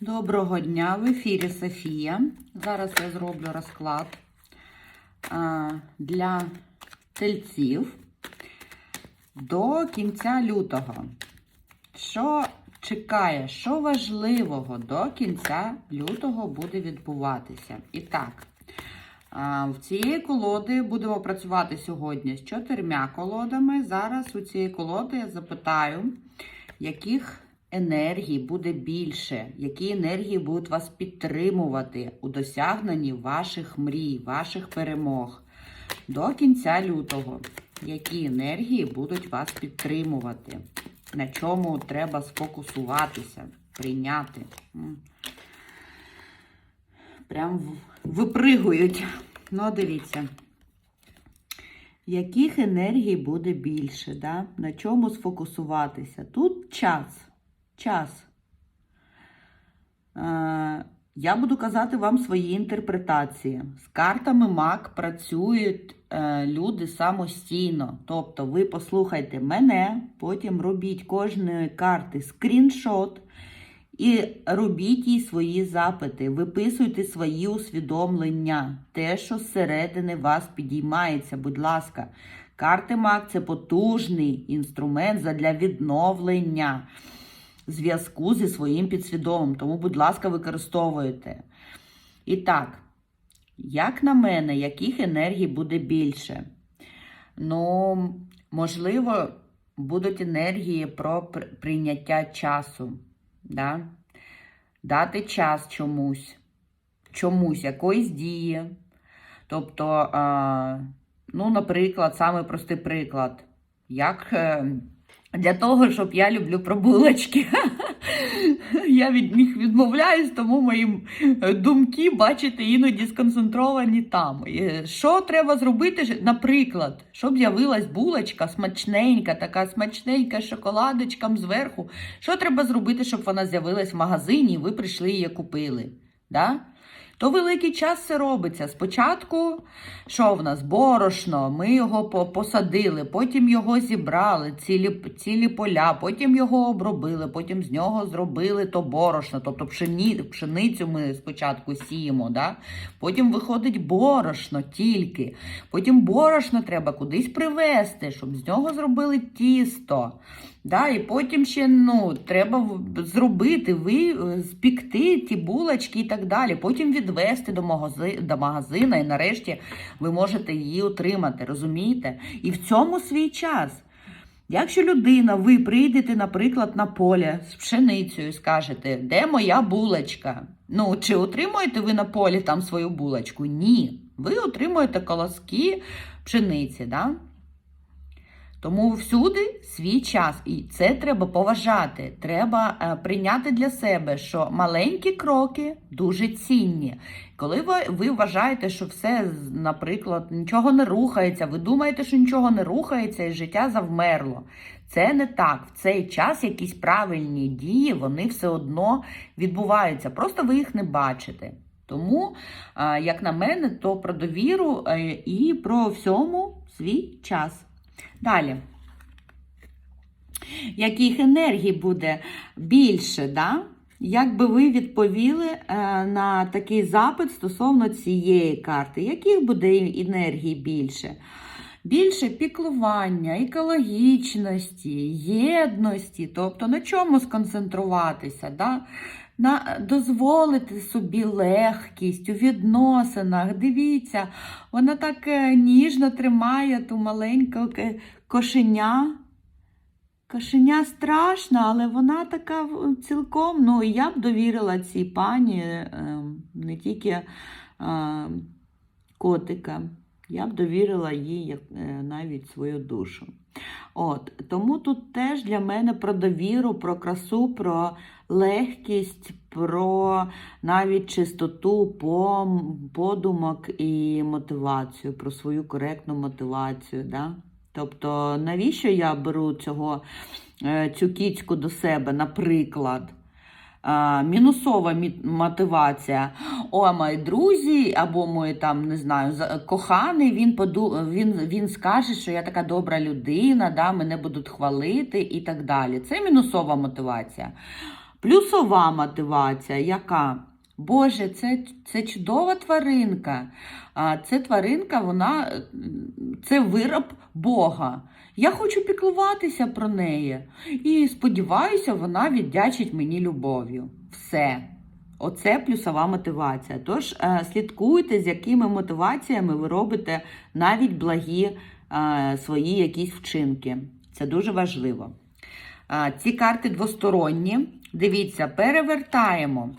Доброго дня, в ефірі Софія. Зараз я зроблю розклад для тельців до кінця лютого. Що чекає, що важливого до кінця лютого буде відбуватися? І так, в цієї колоди будемо працювати сьогодні з чотирма колодами. Зараз у цієї колоди я запитаю, яких енергій буде більше, які енергії будуть вас підтримувати у досягненні ваших мрій, ваших перемог до кінця лютого. Які енергії будуть вас підтримувати? На чому треба сфокусуватися, прийняти? Прям випригують. Ну, дивіться. Яких енергій буде більше? Да? На чому сфокусуватися? Тут час. Час. Е, я буду казати вам свої інтерпретації. З картами МАК працюють е, люди самостійно. Тобто, ви послухайте мене, потім робіть кожної карти скріншот і робіть їй свої запити, виписуйте свої усвідомлення, те, що зсередини вас підіймається, будь ласка. Карти МАК це потужний інструмент для відновлення зв'язку зі своїм підсвідомим. Тому, будь ласка, використовуйте. І так, як на мене, яких енергій буде більше? Ну, можливо, будуть енергії про прийняття часу. Да? Дати час чомусь, чомусь, якоїсь дії. Тобто, ну, наприклад, самий простий приклад. Як е, для того, щоб я люблю про булочки. Я від них відмовляюсь, тому мої думки, бачите, іноді сконцентровані там. Що треба зробити, наприклад, щоб з'явилась булочка смачненька, така смачненька з шоколадочком зверху. Що треба зробити, щоб вона з'явилась в магазині, і ви прийшли її купили? Да? То великий час це робиться. Спочатку, що в нас? Борошно, ми його посадили, потім його зібрали, цілі, цілі поля, потім його обробили, потім з нього зробили то борошно, тобто пшені, пшеницю ми спочатку сіємо, да? потім виходить борошно тільки. Потім борошно треба кудись привезти, щоб з нього зробили тісто. Да, і потім ще ну, треба зробити, ви е, спікти ті булочки і так далі. Потім відвести до, магази, до магазина, і нарешті ви можете її отримати, розумієте? І в цьому свій час. Якщо людина, ви прийдете, наприклад, на поле з пшеницею скажете, де моя булочка? Ну, чи отримуєте ви на полі там свою булочку? Ні. Ви отримуєте колоски пшениці, да? Тому всюди свій час, і це треба поважати. Треба е, прийняти для себе, що маленькі кроки дуже цінні. Коли ви, ви вважаєте, що все, наприклад, нічого не рухається, ви думаєте, що нічого не рухається і життя завмерло. Це не так. В цей час якісь правильні дії, вони все одно відбуваються. Просто ви їх не бачите. Тому, е, як на мене, то про довіру е, і про всьому свій час. Далі. Яких енергій буде більше, да? Як би ви відповіли е, на такий запит стосовно цієї карти? Яких буде енергій більше? Більше піклування, екологічності, єдності, тобто на чому сконцентруватися, да? На, дозволити собі легкість у відносинах. Дивіться, вона так е, ніжно тримає ту маленьку кошеня. Кошеня страшна, але вона така цілком. Ну, я б довірила цій пані е, не тільки е, котика, я б довірила їй навіть свою душу. От, тому тут теж для мене про довіру, про красу, про легкість, про навіть чистоту подумок і мотивацію, про свою коректну мотивацію. Да? Тобто, навіщо я беру цього, е, цю кіцьку до себе, наприклад? Мінусова мотивація. О, мої друзі, або мої там, не знаю, коханий, він, поду... він, він скаже, що я така добра людина, да, мене будуть хвалити і так далі. Це мінусова мотивація. Плюсова мотивація, яка? Боже, це, це чудова тваринка. А це тваринка, вона це вироб Бога. Я хочу піклуватися про неї. І сподіваюся, вона віддячить мені любов'ю. Все. Оце плюсова мотивація. Тож е, слідкуйте, з якими мотиваціями ви робите навіть благі е, свої якісь вчинки. Це дуже важливо. Ці карти двосторонні. Дивіться, перевертаємо.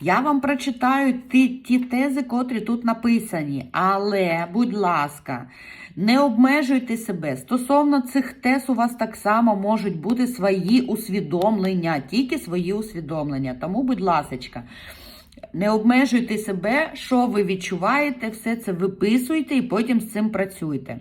Я вам прочитаю ті, ті тези, котрі тут написані. Але, будь ласка, не обмежуйте себе. Стосовно цих тез, у вас так само можуть бути свої усвідомлення, тільки свої усвідомлення. Тому, будь ласка, не обмежуйте себе, що ви відчуваєте, все це виписуйте і потім з цим працюйте.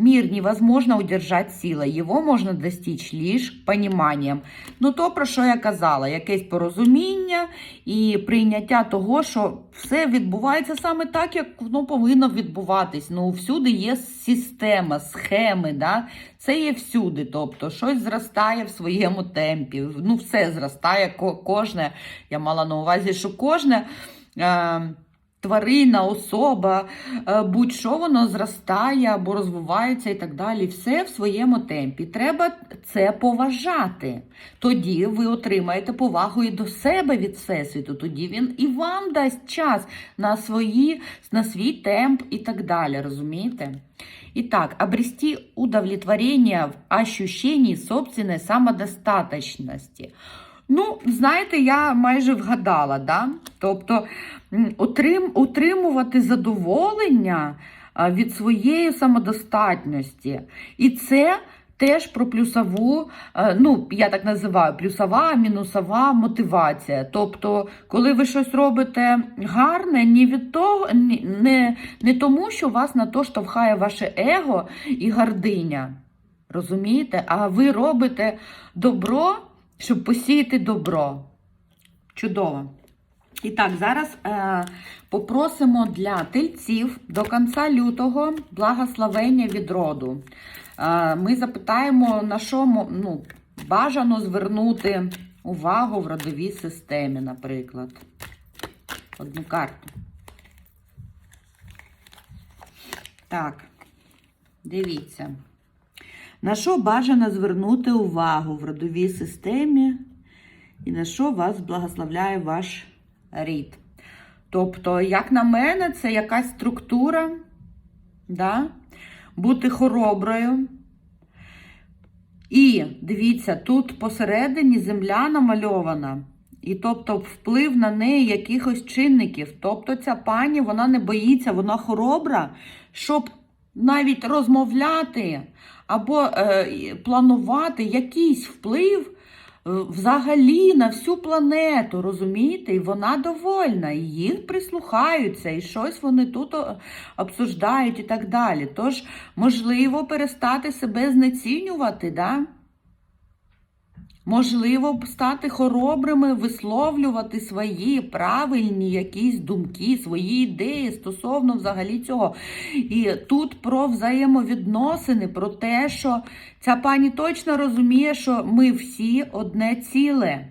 Мир невозможно удержать силой, його можна достичь лиш поніманням. Ну, то, про що я казала, якесь порозуміння і прийняття того, що все відбувається саме так, як воно повинно відбуватись. Ну, всюди є система, схеми, да? це є всюди. Тобто, щось зростає в своєму темпі. Ну, все зростає, кожне, я мала на увазі, що кожне. Е- тварина, особа, е, будь-що воно зростає або розвивається і так далі. Все в своєму темпі. Треба це поважати. Тоді ви отримаєте повагу і до себе від Всесвіту. Тоді він і вам дасть час на, свої, на свій темп і так далі. Розумієте? Итак, обрести удовлетворение в ощущении собственной самодостаточности. Ну, знаєте, я майже вгадала, да? Тобто отрим, утримувати задоволення від своєї самодостатності. І це теж про плюсову, е, ну, я так називаю, плюсова, мінусова мотивація. Тобто, коли ви щось робите гарне, не від того, не, не тому, що вас на то штовхає ваше его і гординя. Розумієте? А ви робите добро, щоб посіяти добро. Чудово. І так, зараз е, попросимо для тельців до кінця лютого благословення від роду. Е, ми запитаємо, на що ну, бажано звернути увагу в родовій системі, наприклад. Одну карту. Так, дивіться. На що бажано звернути увагу в родовій системі і на що вас благословляє ваш рід? Тобто, як на мене, це якась структура, да? бути хороброю. І дивіться, тут посередині земля намальована. І тобто вплив на неї якихось чинників. Тобто ця пані вона не боїться, вона хоробра, щоб навіть розмовляти або е, планувати якийсь вплив е, взагалі на всю планету, розумієте? І вона довольна, і їх прислухаються, і щось вони тут обсуждають і так далі. Тож, можливо, перестати себе знецінювати, да? Можливо, стати хоробрими, висловлювати свої правильні якісь думки, свої ідеї стосовно взагалі цього. І тут про взаємовідносини, про те, що ця пані точно розуміє, що ми всі одне ціле.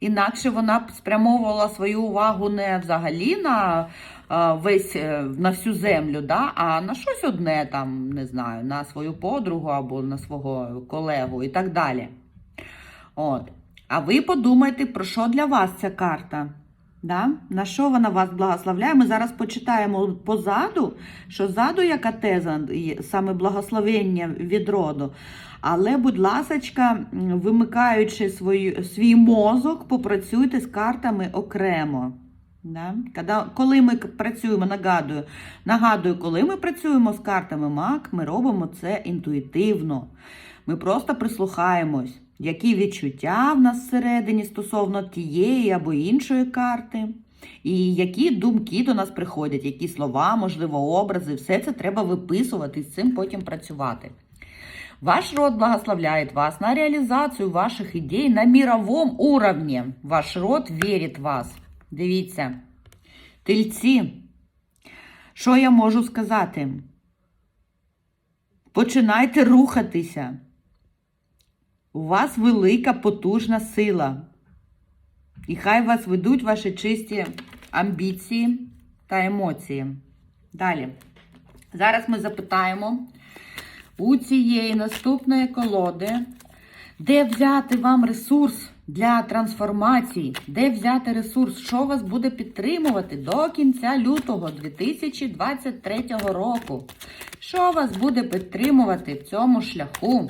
Інакше вона б спрямовувала свою увагу не взагалі на весь е, на всю землю, да, а на щось одне там, не знаю, на свою подругу або на свого колегу і так далі. От. А ви подумайте, про що для вас ця карта? Да? На що вона вас благословляє? Ми зараз почитаємо позаду, що ззаду яка теза, саме благословення від роду. Але, будь ласочка, вимикаючи свою, свій мозок, попрацюйте з картами окремо. Да? Коли ми працюємо, нагадую, нагадую, коли ми працюємо з картами МАК, ми робимо це інтуїтивно. Ми просто прислухаємось, які відчуття в нас всередині стосовно тієї або іншої карти, і які думки до нас приходять, які слова, можливо, образи, все це треба виписувати і з цим потім працювати. Ваш род благословляет вас на реалізацію ваших ідей на мировом уровне. Ваш род вірить в вас. Дивіться. Тельці. Що я можу сказати? Починайте рухатися. У вас велика потужна сила. І хай вас ведуть ваші чисті амбіції та емоції. Далі. Зараз ми запитаємо у цієї наступної колоди, де взяти вам ресурс для трансформації, де взяти ресурс, що вас буде підтримувати до кінця лютого 2023 року. Що вас буде підтримувати в цьому шляху?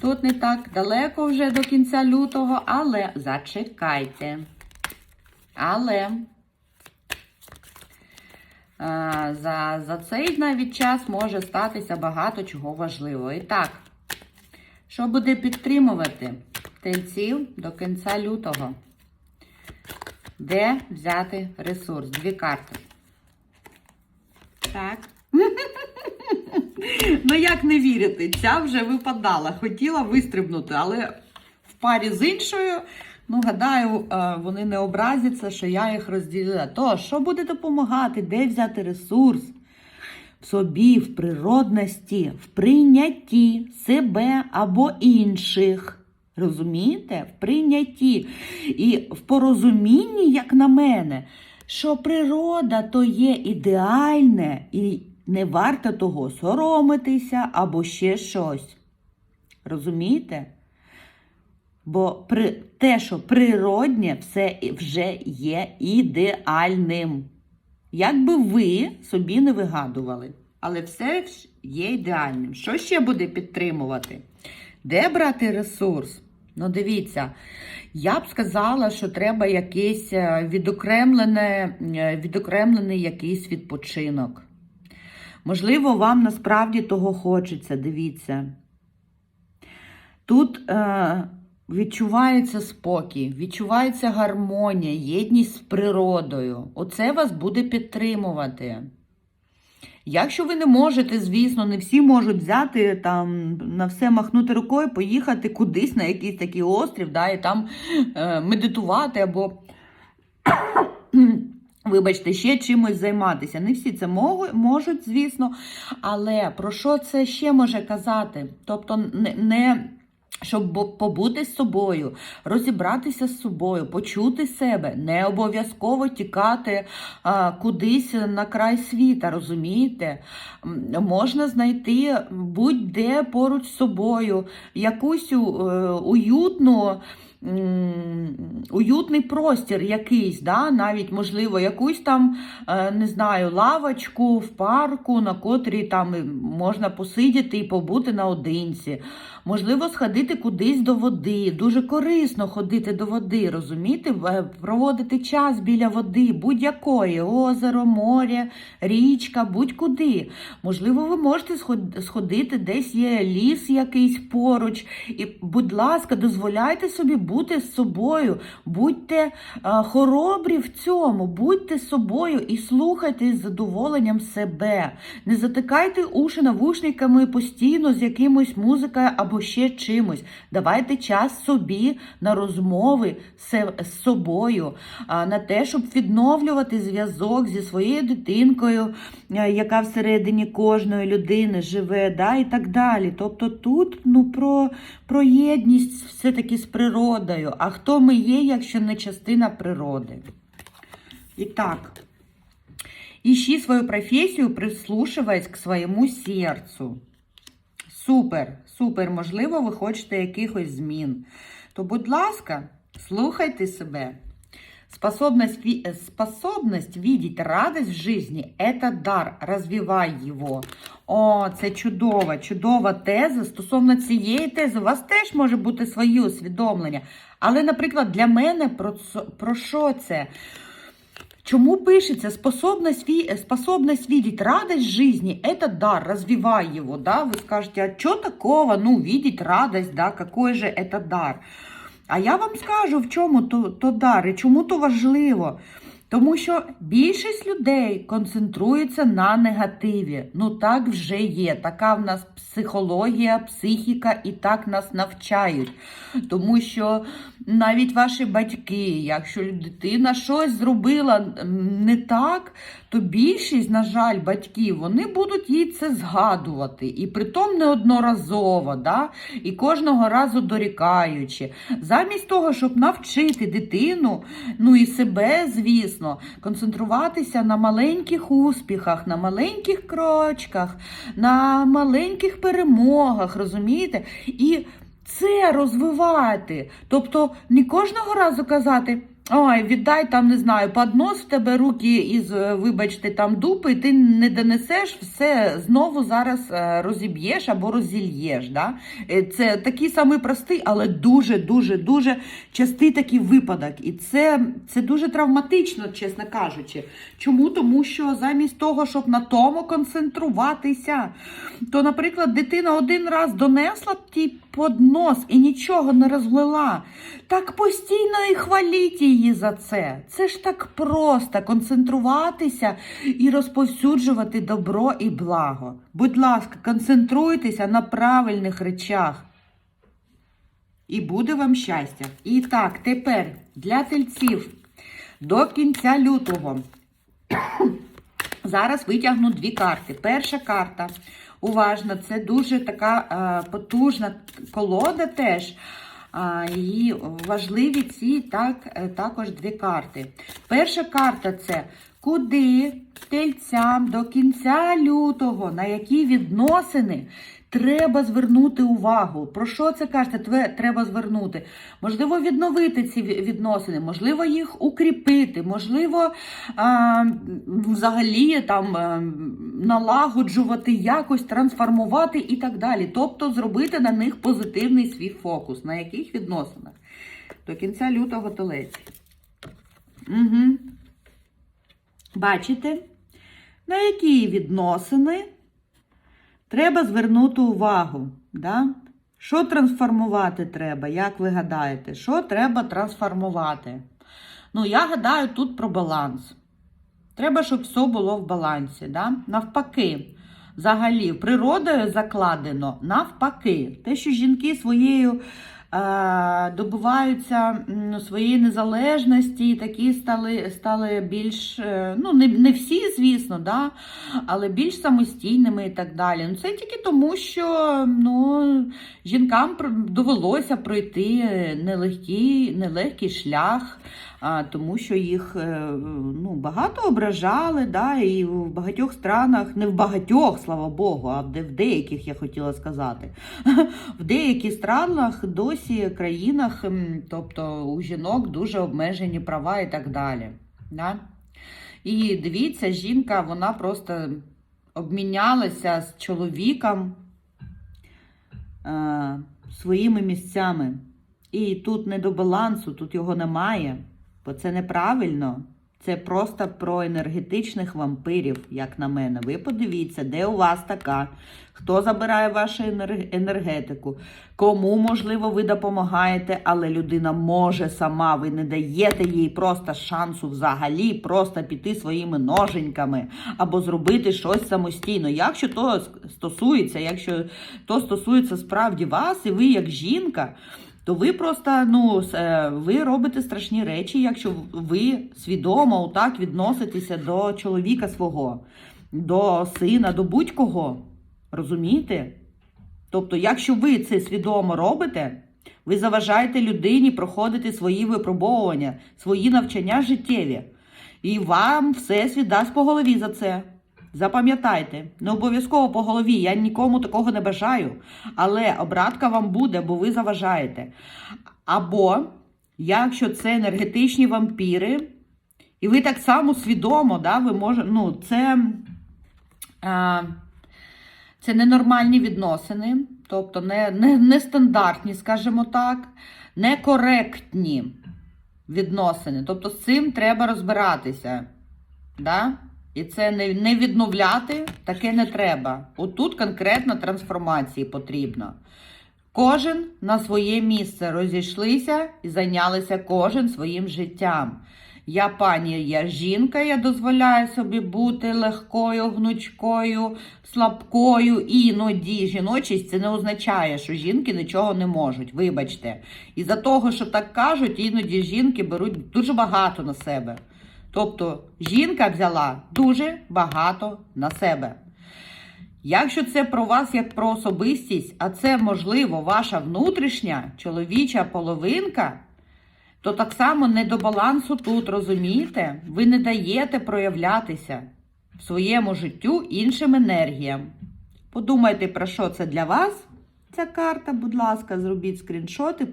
Тут не так далеко вже до кінця лютого, але зачекайте. Але а, за, за цей навіть час може статися багато чого важливого. І так, що буде підтримувати тельців до кінця лютого? Де взяти ресурс? Дві карти. Так. Ну, як не вірити, ця вже випадала. Хотіла вистрибнути, але в парі з іншою, ну, гадаю, е, вони не образяться, що я їх розділила. То, що буде допомагати, де взяти ресурс? В собі, в природності, в прийнятті себе або інших. Розумієте? В прийнятті. І в порозумінні, як на мене, що природа то є ідеальне і не варто того соромитися або ще щось. Розумієте? Бо при, те, що природнє, все вже є ідеальним. Як би ви собі не вигадували, але все є ідеальним. Що ще буде підтримувати? Де брати ресурс? Ну, дивіться, я б сказала, що треба якийсь е, відокремлене, е, відокремлений якийсь відпочинок. Можливо, вам насправді того хочеться, дивіться. Тут е, відчувається спокій, відчувається гармонія, єдність з природою. Оце вас буде підтримувати. Якщо ви не можете, звісно, не всі можуть взяти там на все махнути рукою, поїхати кудись на якийсь такий острів, да, і там е, медитувати або, вибачте, ще чимось займатися. Не всі це можуть, звісно. Але про що це ще може казати? Тобто, не щоб побути з собою, розібратися з собою, почути себе, не обов'язково тікати а, кудись на край світа, розумієте? Можна знайти будь-де поруч з собою якусь е, уютну. Уютний простір якийсь, да? навіть, можливо, якусь там, е, не знаю, лавочку в парку, на котрій там можна посидіти і побути наодинці. Можливо, сходити кудись до води. Дуже корисно ходити до води, розумієте? Проводити час біля води, будь-якої, озеро, море, річка, будь-куди. Можливо, ви можете сходити, десь є ліс якийсь поруч. І, будь ласка, дозволяйте собі бути з собою, будьте е, хоробрі в цьому, будьте собою і слухайте з задоволенням себе. Не затикайте уші навушниками постійно з якимось музикою або ще чимось. Давайте час собі на розмови з собою, а, на те, щоб відновлювати зв'язок зі своєю дитинкою, е, яка всередині кожної людини живе, да, і так далі. Тобто тут ну, про, про єдність все-таки з природою. А хто ми є, якщо не частина природи? І так. Ищи свою професію, прислушиваясь к своєму серцю. Супер, супер, можливо, ви хочете якихось змін. То, будь ласка, слухайте себе. Э, способность видеть радость в жизни – это дар. Развивай його. О, це чудова, чудова теза. Стосовно цієї тези, у вас теж може бути свої усвідомлення. Але, наприклад, для мене про, це- про що це? Чому пишется способность, ви- способность видеть радость в жизни – это дар, развивай его, да? Вы скажете, а что такого, ну, видеть радость, да, какой же это дар? А я вам скажу, в чому то, то дар і чому то важливо. Тому що більшість людей концентрується на негативі. Ну так вже є. Така в нас психологія, психіка, і так нас навчають. Тому що навіть ваші батьки, якщо дитина щось зробила не так, то більшість, на жаль, батьків вони будуть їй це згадувати. І притом неодноразово, да? і кожного разу дорікаючи. Замість того, щоб навчити дитину, ну і себе, звісно, концентруватися на маленьких успіхах, на маленьких крочках, на маленьких перемогах, розумієте? І це розвивати. Тобто не кожного разу казати. Ой, віддай там, не знаю, поднос в тебе руки із, е, вибачте, там дупи, ти не донесеш, все знову зараз е, розіб'єш або розільєш. Да? Е, Це такий самий простий, але дуже, дуже, дуже частий такий випадок. І це, це дуже травматично, чесно кажучи. Чому? Тому що замість того, щоб на тому концентруватися, то, наприклад, дитина один раз донесла ті поднос і нічого не розлила. Так постійно і хваліть її за це. Це ж так просто концентруватися і розповсюджувати добро і благо. Будь ласка, концентруйтеся на правильних речах. І буде вам щастя. І так, тепер для тельців до кінця лютого. Зараз витягну дві карти. Перша карта. Уважно, це дуже така е, потужна колода теж. І важливі ці так, е, також дві карти. Перша карта це куди тельцям до кінця лютого, на які відносини треба звернути увагу. Про що це кажете? Треба звернути. Можливо, відновити ці відносини, можливо, їх укріпити, можливо, взагалі там е, налагоджувати, якось трансформувати і так далі. Тобто зробити на них позитивний свій фокус. На яких відносинах? До кінця лютого телець. Угу. Бачите, на які відносини треба звернути увагу. Да? Що трансформувати треба? Як ви гадаєте? Що треба трансформувати? Ну, я гадаю тут про баланс. Треба, щоб все було в балансі. Да? Навпаки, взагалі, природою закладено навпаки. Те, що жінки своєю е, добуваються своєї незалежності, і такі стали, стали більш, е, ну, не, не всі, звісно, да? але більш самостійними і так далі. Ну, це тільки тому, що ну, жінкам довелося пройти нелегкий, нелегкий шлях а, тому що їх е, ну, багато ображали, да, і в багатьох странах, не в багатьох, слава Богу, а в деяких я хотіла сказати. В деяких странах досі країнах, тобто у жінок дуже обмежені права і так далі. Да? І дивіться, жінка, вона просто обмінялася з чоловіком е, своїми місцями. І тут не до балансу, тут його немає, бо це неправильно. Це просто про енергетичних вампирів, як на мене. Ви подивіться, де у вас така, хто забирає вашу енергетику, кому, можливо, ви допомагаєте, але людина може сама, ви не даєте їй просто шансу взагалі просто піти своїми ноженьками або зробити щось самостійно. Якщо то стосується, якщо то стосується справді вас, і ви як жінка то ви просто ну, е, ви робите страшні речі, якщо ви свідомо отак відноситеся до чоловіка свого, до сина, до будь-кого. Розумієте? Тобто, якщо ви це свідомо робите, ви заважаєте людині проходити свої випробовування, свої навчання життєві. І вам всесвіт дасть по голові за це. Запам'ятайте, не обов'язково по голові, я нікому такого не бажаю. Але обратка вам буде, бо ви заважаєте. Або, якщо це енергетичні вампіри, і ви так само свідомо, да, ви може, ну, це, а, це ненормальні відносини, тобто не, не, нестандартні, скажімо так, некоректні відносини. Тобто з цим треба розбиратися. Да? І це не, не відновляти, таке не треба. Отут конкретно трансформації потрібно. Кожен на своє місце розійшлися і зайнялися кожен своїм життям. Я пані, я жінка, я дозволяю собі бути легкою, гнучкою, слабкою, іноді. Жіночість це не означає, що жінки нічого не можуть. Вибачте. І за того, що так кажуть, іноді жінки беруть дуже багато на себе. Тобто жінка взяла дуже багато на себе. Якщо це про вас як про особистість, а це, можливо, ваша внутрішня чоловіча половинка, то так само не до балансу тут, розумієте? Ви не даєте проявлятися в своєму життю іншим енергіям. Подумайте, про що це для вас. Ця карта, будь ласка, зробіть скріншоти,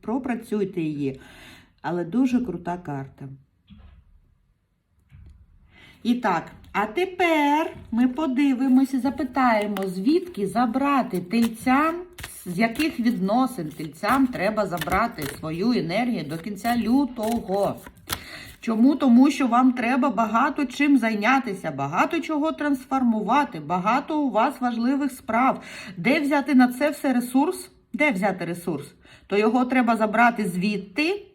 пропрацюйте її. Але дуже крута карта. І так, а тепер ми подивимося, запитаємо, звідки забрати тельцям, з яких відносин тельцям треба забрати свою енергію до кінця лютого. Чому? Тому що вам треба багато чим зайнятися, багато чого трансформувати, багато у вас важливих справ. Де взяти на це все ресурс? Де взяти ресурс? То його треба забрати звідти,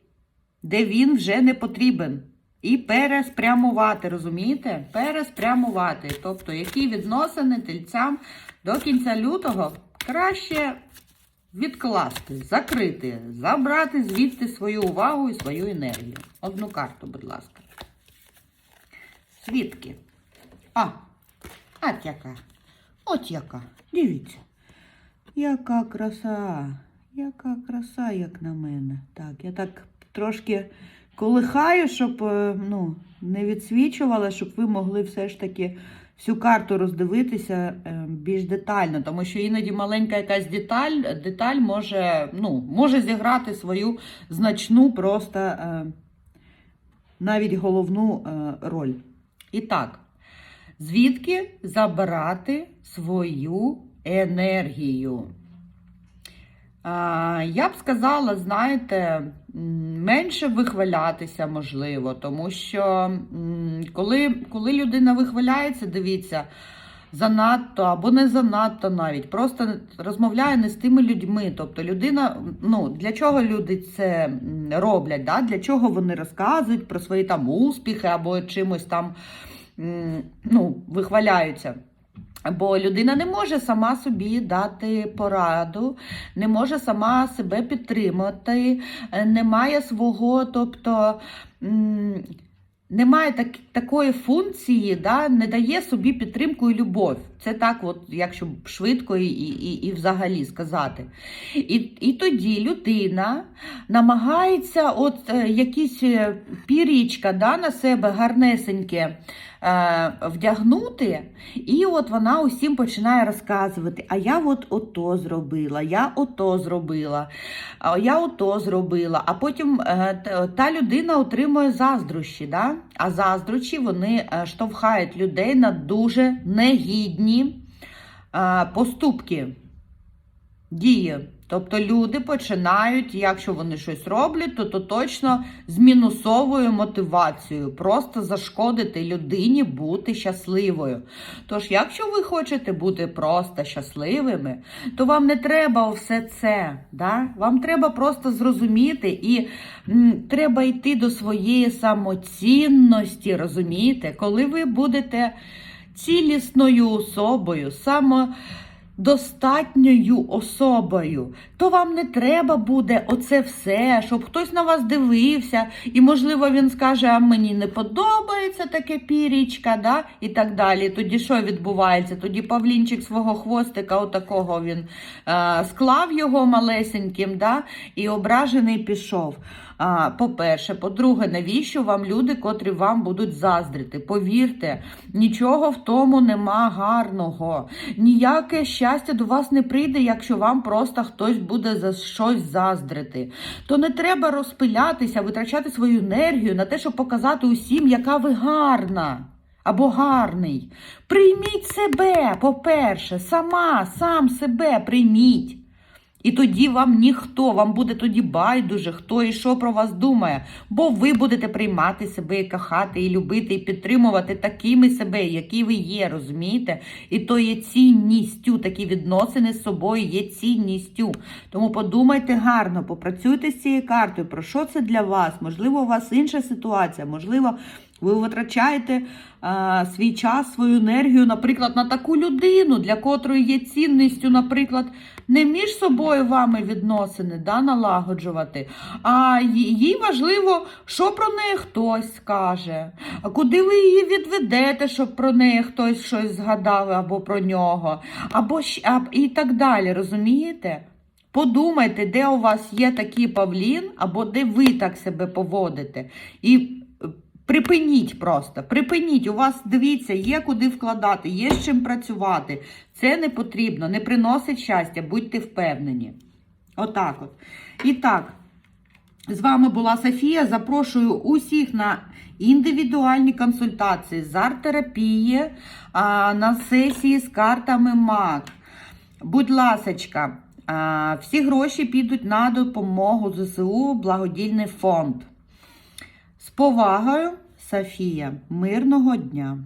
де він вже не потрібен. І переспрямувати, розумієте? Переспрямувати. Тобто, які відносини тельцям до кінця лютого краще відкласти, закрити, забрати звідти свою увагу і свою енергію. Одну карту, будь ласка. Звідки? А, от яка. От яка. Дивіться. Яка краса. Яка краса, як на мене. Так, я так трошки колихаю, щоб е, ну, не відсвічувала, щоб ви могли все ж таки всю карту роздивитися е, більш детально, тому що іноді маленька якась деталь, деталь може, ну, може зіграти свою значну, просто е, навіть головну роль. І так, звідки забирати свою енергію? Я б сказала, знаєте, менше вихвалятися можливо, тому що коли, коли людина вихваляється, дивіться, занадто або не занадто навіть, просто розмовляє не з тими людьми. Тобто людина, ну, для чого люди це роблять? Да? Для чого вони розказують про свої там успіхи або чимось там ну, вихваляються? Бо людина не може сама собі дати пораду, не може сама себе підтримати, е, не має свого, тобто немає так, такої функції, да, не дає собі підтримку і любов. Це так, от, якщо швидко і, і, і взагалі сказати. І, і тоді людина намагається от е, якісь е, пірічка да, на себе гарнесеньке вдягнути, і от вона усім починає розказувати: а я от ото зробила, я ото зробила, а я ото зробила. А потім е, та людина отримує заздрощі. Да? А заздрощі вони е, штовхають людей на дуже негідні е, поступки дії. Тобто люди починають, якщо вони щось роблять, то, то точно з мінусовою мотивацією, просто зашкодити людині бути щасливою. Тож, якщо ви хочете бути просто щасливими, то вам не треба все це. Да? Вам треба просто зрозуміти і м, треба йти до своєї самоцінності, розумієте, коли ви будете цілісною особою, само достатньою особою, то вам не треба буде оце все, щоб хтось на вас дивився, і, можливо, він скаже, а мені не подобається таке пірічка, да? і так далі. Тоді що відбувається? Тоді Павлінчик свого хвостика, отакого він е, склав його малесеньким, да? і ображений пішов. По-перше, по-друге, навіщо вам люди, котрі вам будуть заздрити? Повірте, нічого в тому нема гарного. Ніяке щастя до вас не прийде, якщо вам просто хтось буде за щось заздрити. То не треба розпилятися, витрачати свою енергію на те, щоб показати усім, яка ви гарна. Або гарний. Прийміть себе, по-перше, сама, сам себе прийміть. І тоді вам ніхто, вам буде тоді байдуже, хто і що про вас думає. Бо ви будете приймати себе, і кохати, і любити, і підтримувати такими себе, які ви є, розумієте? І то є цінністю, такі відносини з собою є цінністю. Тому подумайте гарно, попрацюйте з цією картою, про що це для вас? Можливо, у вас інша ситуація, можливо, ви витрачаєте е, свій час, свою енергію, наприклад, на таку людину, для котрої є цінністю, наприклад, не між собою вами відносини да, налагоджувати, а їй важливо, що про неї хтось скаже, куди ви її відведете, щоб про неї хтось щось згадав або про нього, або і так далі, розумієте? Подумайте, де у вас є такий павлін, або де ви так себе поводите. І припиніть просто, припиніть. У вас, дивіться, є куди вкладати, є з чим працювати. Це не потрібно, не приносить щастя, будьте впевнені. Отак от. І так, з вами була Софія. Запрошую усіх на індивідуальні консультації з арт-терапії, на сесії з картами МАК. Будь ласочка, всі гроші підуть на допомогу ЗСУ благодійний фонд. Повагою, Софія, мирного дня!